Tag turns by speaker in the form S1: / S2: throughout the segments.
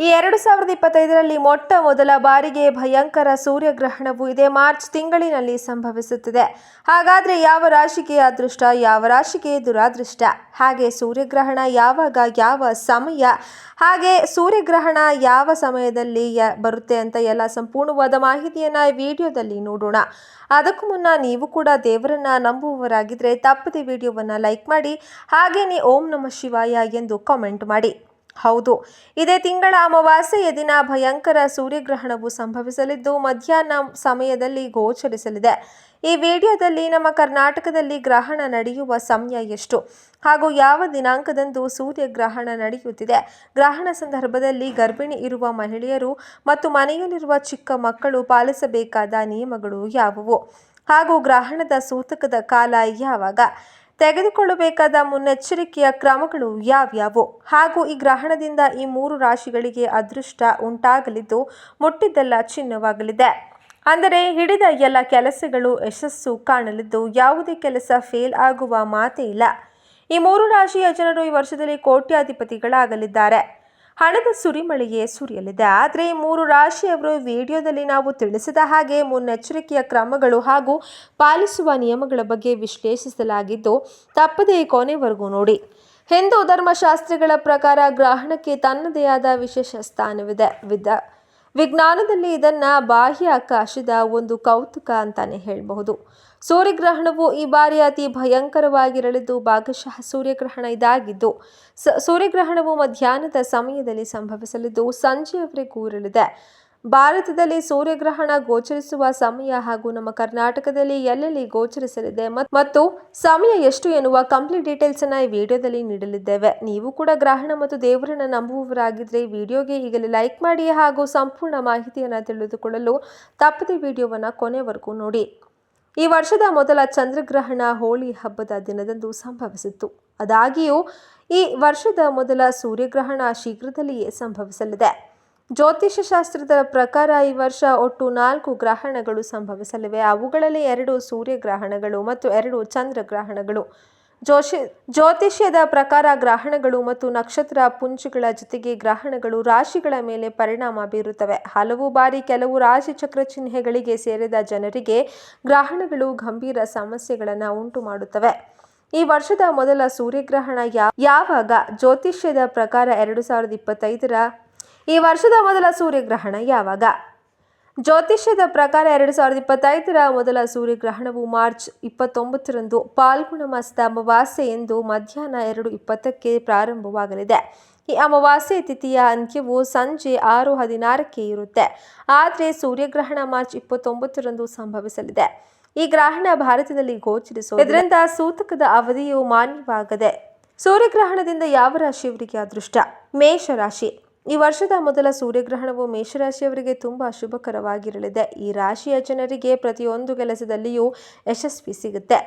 S1: ಈ ಎರಡು ಸಾವಿರದ ಇಪ್ಪತ್ತೈದರಲ್ಲಿ ಮೊಟ್ಟ ಮೊದಲ ಬಾರಿಗೆ ಭಯಂಕರ ಸೂರ್ಯಗ್ರಹಣವು ಇದೇ. ಮಾರ್ಚ್ ತಿಂಗಳಿನಲ್ಲಿ ಸಂಭವಿಸುತ್ತಿದೆ. ಹಾಗಾದರೆ ಯಾವ ರಾಶಿಗೆ ಅದೃಷ್ಟ, ಯಾವ ರಾಶಿಗೆ ದುರಾದೃಷ್ಟ? ಹಾಗೆ ಸೂರ್ಯಗ್ರಹಣ ಯಾವಾಗ, ಯಾವ ಸಮಯ? ಹಾಗೆ ಸೂರ್ಯಗ್ರಹಣ ಯಾವ ಸಮಯದಲ್ಲಿ ಬರುತ್ತೆ ಅಂತ ಎಲ್ಲ ಸಂಪೂರ್ಣವಾದ ಮಾಹಿತಿಯನ್ನು ವಿಡಿಯೋದಲ್ಲಿ ನೋಡೋಣ. ಅದಕ್ಕೂ ಮುನ್ನ ನೀವು ಕೂಡ ದೇವರನ್ನ ನಂಬುವವರಾಗಿದ್ದರೆ ತಪ್ಪದೆ ವಿಡಿಯೋವನ್ನು ಲೈಕ್ ಮಾಡಿ ಹಾಗೆಯೇ ಓಂ ನಮ ಶಿವಾಯ ಎಂದು ಕಾಮೆಂಟ್ ಮಾಡಿ. ಹೌದು. ಇದೇ ತಿಂಗಳ ಅಮಾವಾಸ್ಯೆಯ ದಿನ ಭಯಂಕರ ಸೂರ್ಯಗ್ರಹಣವು ಸಂಭವಿಸಲಿದ್ದು, ಮಧ್ಯಾಹ್ನ ಸಮಯದಲ್ಲಿ ಗೋಚರಿಸಲಿದೆ. ಈ ವಿಡಿಯೋದಲ್ಲಿ ನಮ್ಮ ಕರ್ನಾಟಕದಲ್ಲಿ ಗ್ರಹಣ ನಡೆಯುವ ಸಮಯ ಎಷ್ಟು? ಹಾಗೂ ಯಾವ ದಿನಾಂಕದಂದು ಸೂರ್ಯಗ್ರಹಣ ನಡೆಯುತ್ತಿದೆ? ಗ್ರಹಣ ಸಂದರ್ಭದಲ್ಲಿ ಗರ್ಭಿಣಿ ಇರುವ ಮಹಿಳೆಯರು ಮತ್ತು ಮನೆಯಲ್ಲಿರುವ ಚಿಕ್ಕ ಮಕ್ಕಳು ಪಾಲಿಸಬೇಕಾದ ನಿಯಮಗಳು ಯಾವುವು? ಹಾಗೂ ಗ್ರಹಣದ ಸೂತಕದ ಕಾಲ ಯಾವಾಗ? ತೆಗೆದುಕೊಳ್ಳಬೇಕಾದ ಮುನ್ನೆಚ್ಚರಿಕೆಯ ಕ್ರಮಗಳು ಯಾವ್ಯಾವು. ಹಾಗೂ ಈ ಗ್ರಹಣದಿಂದ ಈ ಮೂರು ರಾಶಿಗಳಿಗೆ ಅದೃಷ್ಟ ಉಂಟಾಗಲಿದ್ದು ಮುಟ್ಟಿದ್ದೆಲ್ಲ ಚಿನ್ನವಾಗಲಿದೆ ಅಂದರೆ ಹಿಡಿದ ಎಲ್ಲ ಕೆಲಸಗಳು ಯಶಸ್ಸು ಕಾಣಲಿದ್ದು ಯಾವುದೇ ಕೆಲಸ ಫೇಲ್ ಆಗುವ ಮಾತೇ ಇಲ್ಲ. ಈ ಮೂರು ರಾಶಿಯ ಜನರು ಈ ವರ್ಷದಲ್ಲಿ ಕೋಟ್ಯಾಧಿಪತಿಗಳಾಗಲಿದ್ದಾರೆ. ಹಣದ ಸುರಿಮಳೆಯೇ ಸುರಿಯಲಿದೆ. ಆದರೆ ಮೂರು ರಾಶಿಯವರು ವಿಡಿಯೋದಲ್ಲಿ ನಾವು ತಿಳಿಸಿದ ಹಾಗೆ ಮುನ್ನೆಚ್ಚರಿಕೆಯ ಕ್ರಮಗಳು ಹಾಗೂ ಪಾಲಿಸುವ ನಿಯಮಗಳ ಬಗ್ಗೆ ವಿಶ್ಲೇಷಿಸಲಾಗಿದ್ದು, ತಪ್ಪದೇ ಕೊನೆವರೆಗೂ ನೋಡಿ. ಹಿಂದೂ ಧರ್ಮಶಾಸ್ತ್ರಗಳ ಪ್ರಕಾರ ಗ್ರಹಣಕ್ಕೆ ತನ್ನದೇ ಆದ ವಿಶೇಷ ಸ್ಥಾನವಿದೆ. ವಿದ ವಿಜ್ಞಾನದಲ್ಲಿ ಇದನ್ನ ಬಾಹ್ಯಾಕಾಶದ ಒಂದು ಕೌತುಕ ಅಂತಾನೆ ಹೇಳಬಹುದು. ಸೂರ್ಯಗ್ರಹಣವು ಈ ಬಾರಿ ಅತಿ ಭಯಂಕರವಾಗಿರಲಿದ್ದು ಭಾಗಶಃ ಸೂರ್ಯಗ್ರಹಣ ಇದಾಗಿದ್ದು ಸೂರ್ಯಗ್ರಹಣವು ಮಧ್ಯಾಹ್ನದ ಸಮಯದಲ್ಲಿ ಸಂಭವಿಸಲಿದ್ದು ಸಂಜೆಯವರೆಗೂ ಇರಲಿದೆ. ಭಾರತದಲ್ಲಿ ಸೂರ್ಯಗ್ರಹಣ ಗೋಚರಿಸುವ ಸಮಯ ಹಾಗೂ ನಮ್ಮ ಕರ್ನಾಟಕದಲ್ಲಿ ಎಲ್ಲೆಲ್ಲಿ ಗೋಚರಿಸಲಿದೆ ಮತ್ತು ಸಮಯ ಎಷ್ಟು ಎನ್ನುವ ಕಂಪ್ಲೀಟ್ ಡೀಟೇಲ್ಸ್ ಅನ್ನ ಈ ವಿಡಿಯೋದಲ್ಲಿ ನೀಡಲಿದ್ದೇವೆ. ನೀವು ಕೂಡ ಗ್ರಹಣ ಮತ್ತು ದೇವರನ್ನ ನಂಬುವವರಾಗಿದ್ರೆ ವಿಡಿಯೋಗೆ ಈಗಲೇ ಲೈಕ್ ಮಾಡಿ ಹಾಗೂ ಸಂಪೂರ್ಣ ಮಾಹಿತಿಯನ್ನು ತಿಳಿದುಕೊಳ್ಳಲು ತಪ್ಪದೆ ವಿಡಿಯೋವನ್ನ ಕೊನೆವರೆಗೂ ನೋಡಿ. ಈ ವರ್ಷದ ಮೊದಲ ಚಂದ್ರಗ್ರಹಣ ಹೋಳಿ ಹಬ್ಬದ ದಿನದಂದು ಸಂಭವಿಸಿತ್ತು. ಅದಾಗಿಯೂ ಈ ವರ್ಷದ ಮೊದಲ ಸೂರ್ಯಗ್ರಹಣ ಶೀಘ್ರದಲ್ಲಿಯೇ ಸಂಭವಿಸಲಿದೆ. ಜ್ಯೋತಿಷ್ಯ ಶಾಸ್ತ್ರದ ಪ್ರಕಾರ ಈ ವರ್ಷ ಒಟ್ಟು ನಾಲ್ಕು ಗ್ರಹಣಗಳು ಸಂಭವಿಸಲಿವೆ. ಅವುಗಳಲ್ಲಿ ಎರಡು ಸೂರ್ಯಗ್ರಹಣಗಳು ಮತ್ತು ಎರಡು ಚಂದ್ರಗ್ರಹಣಗಳು. ಜೋಶಿ, ಜ್ಯೋತಿಷ್ಯದ ಪ್ರಕಾರ ಗ್ರಹಣಗಳು ಮತ್ತು ನಕ್ಷತ್ರ ಪುಂಜಗಳ ಜೊತೆಗೆ ಗ್ರಹಣಗಳು ರಾಶಿಗಳ ಮೇಲೆ ಪರಿಣಾಮ ಬೀರುತ್ತವೆ. ಹಲವು ಬಾರಿ ಕೆಲವು ರಾಶಿ ಚಕ್ರ ಚಿಹ್ನೆಗಳಿಗೆ ಸೇರಿದ ಜನರಿಗೆ ಗ್ರಹಣಗಳು ಗಂಭೀರ ಸಮಸ್ಯೆಗಳನ್ನು ಉಂಟು ಮಾಡುತ್ತವೆ. ಈ ವರ್ಷದ ಮೊದಲ ಸೂರ್ಯಗ್ರಹಣ ಯಾವಾಗ? ಜ್ಯೋತಿಷ್ಯದ ಪ್ರಕಾರ ಎರಡು ಸಾವಿರದ ಇಪ್ಪತ್ತೈದರ ಈ ವರ್ಷದ ಮೊದಲ ಸೂರ್ಯಗ್ರಹಣ ಯಾವಾಗ? ಜ್ಯೋತಿಷ್ಯದ ಪ್ರಕಾರ ಎರಡು ಸಾವಿರದ ಇಪ್ಪತ್ತೈದರ ಮೊದಲ ಸೂರ್ಯಗ್ರಹಣವು ಮಾರ್ಚ್ ಇಪ್ಪತ್ತೊಂಬತ್ತರಂದು ಪಾಲ್ಗುಣ ಮಾಸದ ಅಮಾವಾಸ್ಯೆ ಎಂದು ಮಧ್ಯಾಹ್ನ ಎರಡು ಇಪ್ಪತ್ತಕ್ಕೆ ಪ್ರಾರಂಭವಾಗಲಿದೆ. ಈ ಅಮಾವಾಸ್ಯೆ ತಿಥಿಯ ಅಂತ್ಯವು ಸಂಜೆ ಆರು ಹದಿನಾರಕ್ಕೆ ಇರುತ್ತೆ. ಆದರೆ ಸೂರ್ಯಗ್ರಹಣ ಮಾರ್ಚ್ ಇಪ್ಪತ್ತೊಂಬತ್ತರಂದು ಸಂಭವಿಸಲಿದೆ. ಈ ಗ್ರಹಣ ಭಾರತದಲ್ಲಿ ಗೋಚರಿಸುವ ಇದರಿಂದ ಸೂತಕದ ಅವಧಿಯು ಮಾನ್ಯವಾಗದೆ ಸೂರ್ಯಗ್ರಹಣದಿಂದ ಯಾವ ರಾಶಿಯವರಿಗೆ ಅದೃಷ್ಟ? ಮೇಷ ರಾಶಿ. ಈ ವರ್ಷದ ಮೊದಲ ಸೂರ್ಯಗ್ರಹಣವು ಮೇಷರಾಶಿಯವರಿಗೆ ತುಂಬ ಶುಭಕರವಾಗಿರಲಿದೆ. ಈ ರಾಶಿಯ ಜನರಿಗೆ ಪ್ರತಿಯೊಂದು ಕೆಲಸದಲ್ಲಿಯೂ ಯಶಸ್ವಿ ಸಿಗುತ್ತೆ.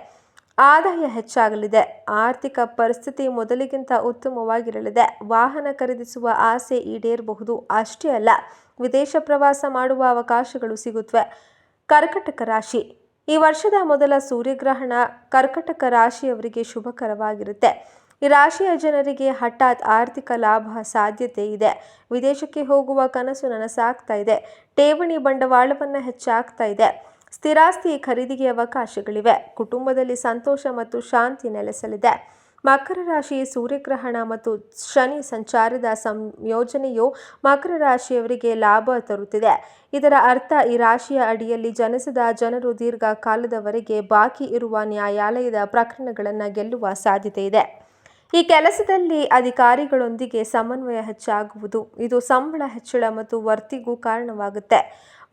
S1: ಆದಾಯ ಹೆಚ್ಚಾಗಲಿದೆ. ಆರ್ಥಿಕ ಪರಿಸ್ಥಿತಿ ಮೊದಲಿಗಿಂತ ಉತ್ತಮವಾಗಿರಲಿದೆ. ವಾಹನ ಖರೀದಿಸುವ ಆಸೆ ಈಡೇರಬಹುದು. ಅಷ್ಟೇ ಅಲ್ಲ, ವಿದೇಶ ಪ್ರವಾಸ ಮಾಡುವ ಅವಕಾಶಗಳು ಸಿಗುತ್ತವೆ ಕರ್ಕಟಕ ರಾಶಿ. ಈ ವರ್ಷದ ಮೊದಲ ಸೂರ್ಯಗ್ರಹಣ ಕರ್ಕಟಕ ರಾಶಿಯವರಿಗೆ ಶುಭಕರವಾಗಿರುತ್ತೆ. ಈ ರಾಶಿಯ ಜನರಿಗೆ ಹಠಾತ್ ಆರ್ಥಿಕ ಲಾಭ ಸಾಧ್ಯತೆ ಇದೆ. ವಿದೇಶಕ್ಕೆ ಹೋಗುವ ಕನಸು ನನಸಾಗ್ತಾ ಇದೆ. ಠೇವಣಿ ಬಂಡವಾಳವನ್ನು ಹೆಚ್ಚಾಗ್ತಾ ಇದೆ. ಸ್ಥಿರಾಸ್ತಿ ಖರೀದಿಗೆ ಅವಕಾಶಗಳಿವೆ. ಕುಟುಂಬದಲ್ಲಿ ಸಂತೋಷ ಮತ್ತು ಶಾಂತಿ ನೆಲೆಸಲಿದೆ. ಮಕರ ರಾಶಿ ಸೂರ್ಯಗ್ರಹಣ ಮತ್ತು ಶನಿ ಸಂಚಾರದ ಸಂಯೋಜನೆಯು ಮಕರ ರಾಶಿಯವರಿಗೆ ಲಾಭ ತರುತ್ತಿದೆ. ಇದರ ಅರ್ಥ ಈ ರಾಶಿಯ ಅಡಿಯಲ್ಲಿ ಜನಿಸಿದ ಜನರು ದೀರ್ಘಕಾಲದವರೆಗೆ ಬಾಕಿ ಇರುವ ನ್ಯಾಯಾಲಯದ ಪ್ರಕರಣಗಳನ್ನು ಗೆಲ್ಲುವ ಸಾಧ್ಯತೆ ಇದೆ. ಈ ಕೆಲಸದಲ್ಲಿ ಅಧಿಕಾರಿಗಳೊಂದಿಗೆ ಸಮನ್ವಯ ಹೆಚ್ಚಾಗುವುದು. ಇದು ಸಂಬಳ ಹೆಚ್ಚಳ ಮತ್ತು ವರ್ತಿಗೂ ಕಾರಣವಾಗುತ್ತೆ.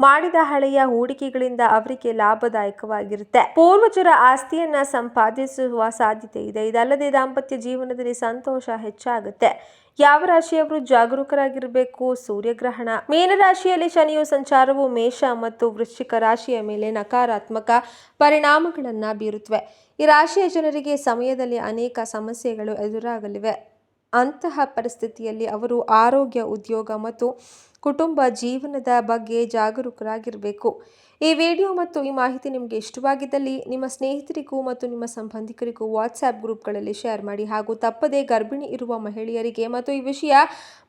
S1: ಮಾಡಿದ ಹಳೆಯ ಹೂಡಿಕೆಗಳಿಂದ ಅವರಿಗೆ ಲಾಭದಾಯಕವಾಗಿರುತ್ತೆ. ಪೂರ್ವಜರ ಆಸ್ತಿಯನ್ನ ಸಂಪಾದಿಸುವ ಸಾಧ್ಯತೆ ಇದೆ. ಇದಲ್ಲದೆ ದಾಂಪತ್ಯ ಜೀವನದಲ್ಲಿ ಸಂತೋಷ ಹೆಚ್ಚಾಗುತ್ತೆ. ಯಾವ ರಾಶಿಯವರು ಜಾಗರೂಕರಾಗಿರಬೇಕು? ಸೂರ್ಯಗ್ರಹಣ. ಮೀನರಾಶಿಯಲ್ಲಿ ಶನಿಯು ಸಂಚಾರವು ಮೇಷ ಮತ್ತು ವೃಶ್ಚಿಕ ರಾಶಿಯ ಮೇಲೆ ನಕಾರಾತ್ಮಕ ಪರಿಣಾಮಗಳನ್ನು ಬೀರುತ್ತವೆ ಈ ರಾಶಿಯ ಜನರಿಗೆ ಸಮಯದಲ್ಲಿ ಅನೇಕ ಸಮಸ್ಯೆಗಳು ಎದುರಾಗಲಿವೆ. ಅಂತಹ ಪರಿಸ್ಥಿತಿಯಲ್ಲಿ ಅವರು ಆರೋಗ್ಯ, ಉದ್ಯೋಗ ಮತ್ತು ಕುಟುಂಬ ಜೀವನದ ಬಗ್ಗೆ ಜಾಗರೂಕರಾಗಿರಬೇಕು. ಈ ವಿಡಿಯೋ ಮತ್ತು ಈ ಮಾಹಿತಿ ನಿಮಗೆ ಇಷ್ಟವಾಗಿದ್ದಲ್ಲಿ ನಿಮ್ಮ ಸ್ನೇಹಿತರಿಗೂ ಮತ್ತು ನಿಮ್ಮ ಸಂಬಂಧಿಕರಿಗೂ ವಾಟ್ಸ್ಆ್ಯಪ್ ಗ್ರೂಪ್ಗಳಲ್ಲಿ ಶೇರ್ ಮಾಡಿ ಹಾಗೂ ತಪ್ಪದೇ ಗರ್ಭಿಣಿ ಇರುವ ಮಹಿಳೆಯರಿಗೆ ಮತ್ತು ಈ ವಿಷಯ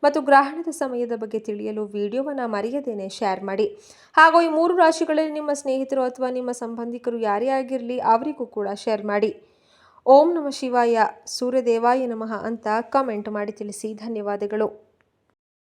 S1: ಮತ್ತು ಗ್ರಹಣದ ಸಮಯದ ಬಗ್ಗೆ ತಿಳಿಯಲು ವಿಡಿಯೋವನ್ನು ಮರೆಯದೇನೆ ಶೇರ್ ಮಾಡಿ. ಹಾಗೂ ಈ ಮೂರು ರಾಶಿಗಳಲ್ಲಿ ನಿಮ್ಮ ಸ್ನೇಹಿತರು ಅಥವಾ ನಿಮ್ಮ ಸಂಬಂಧಿಕರು ಯಾರೇ ಆಗಿರಲಿ ಅವರಿಗೂ ಕೂಡ ಶೇರ್ ಮಾಡಿ. ಓಂ ನಮ ಶಿವಾಯ ಸೂರ್ಯದೇವಾಯ ನಮಃ ಅಂತ ಕಮೆಂಟ್ ಮಾಡಿ ತಿಳಿಸಿ. ಧನ್ಯವಾದಗಳು.